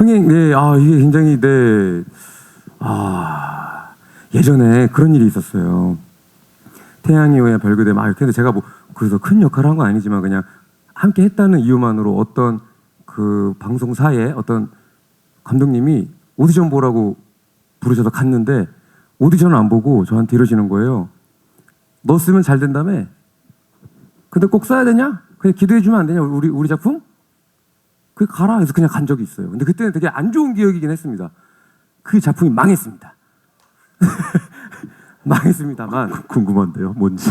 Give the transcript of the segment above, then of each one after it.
흥행, 네, 아, 이게 굉장히, 네, 아, 예전에 그런 일이 있었어요. 태양이오의 별그대 막 이렇게 근데 제가 뭐 그래서 큰 역할을 한 건 아니지만 그냥 함께 했다는 이유만으로 어떤 그 방송사에 어떤 감독님이 오디션 보라고 부르셔서 갔는데 오디션을 안 보고 저한테 이러시는 거예요. 너 쓰면 잘 된다며? 근데 꼭 써야 되냐? 그냥 기도해 주면 안 되냐? 우리 우리 작품? 그 가라 해서 그냥 간 적이 있어요. 근데 그때는 되게 안 좋은 기억이긴 했습니다. 그 작품이 망했습니다. 망했습니다만 궁금한데요, 뭔지.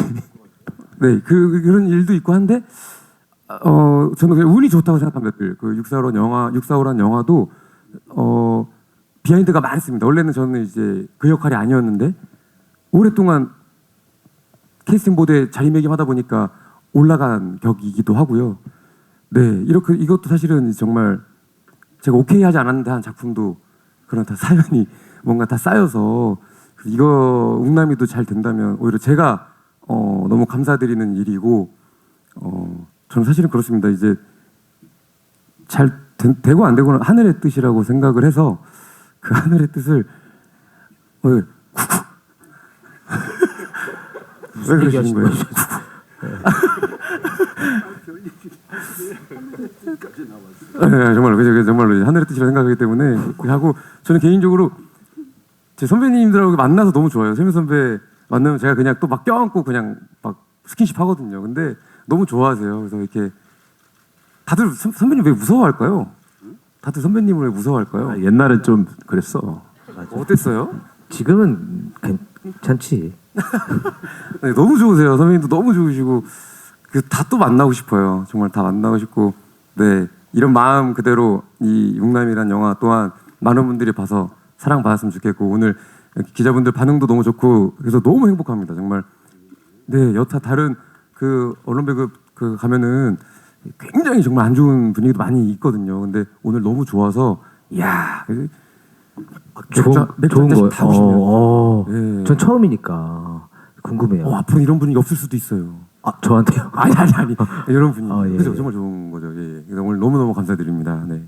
네, 그 그런 일도 있고 한데 어 저는 그냥 운이 좋다고 생각합니다. 늘. 그 육사오란 영화, 육사오란 영화도 어 비하인드가 많습니다. 원래는 저는 이제 그 역할이 아니었는데 오랫동안 캐스팅 보드에 자리매김하다 보니까 올라간 격이기도 하고요. 네, 이렇게 이것도 사실은 정말 제가 오케이 하지 않았는데 한 작품도 그런 다 사연이 뭔가 다 쌓여서 이거 웅남이도 잘 된다면 오히려 제가 어, 너무 감사드리는 일이고 어, 저는 사실은 그렇습니다. 이제 잘 되, 되고 안 되고는 하늘의 뜻이라고 생각을 해서 그 하늘의 뜻을 어, 쿠쿠 왜 그러시는 거예요? 네, 정말로 그죠 정말로 하늘의 뜻이라 생각하기 때문에 하고 저는 개인적으로 제 선배님들하고 만나서 너무 좋아요. 세미 선배 만나면 제가 그냥 또 막 껴안고 그냥 막 스킨십 하거든요. 근데 너무 좋아하세요. 그래서 이렇게 다들 선, 선배님 왜 무서워할까요? 다들 선배님을 왜 무서워할까요? 아, 옛날엔 좀 그랬어. 어땠어요? 지금은 괜찮지. 네, 너무 좋으세요. 선배님도 너무 좋으시고 그다또 만나고 싶어요. 정말 다 만나고 싶고 네 이런 마음 그대로 이 용남이란 영화 또한 많은 분들이 봐서 사랑 받았으면 좋겠고 오늘 기자분들 반응도 너무 좋고 그래서 너무 행복합니다. 정말 네 여타 다른 그 언론 배급 그 가면은 굉장히 정말 안 좋은 분위기도 많이 있거든요. 근데 오늘 너무 좋아서 이야 그 좋은 좋은 한 잔씩 거. 다 어, 어. 네. 전 처음이니까 궁금해요. 어, 앞으로 이런 분위기 없을 수도 있어요. 아 저한테요? 아니 아니 아니 이런 분위기 어, 예, 그죠 예. 정말 좋은 오늘 너무 너무 감사드립니다. 네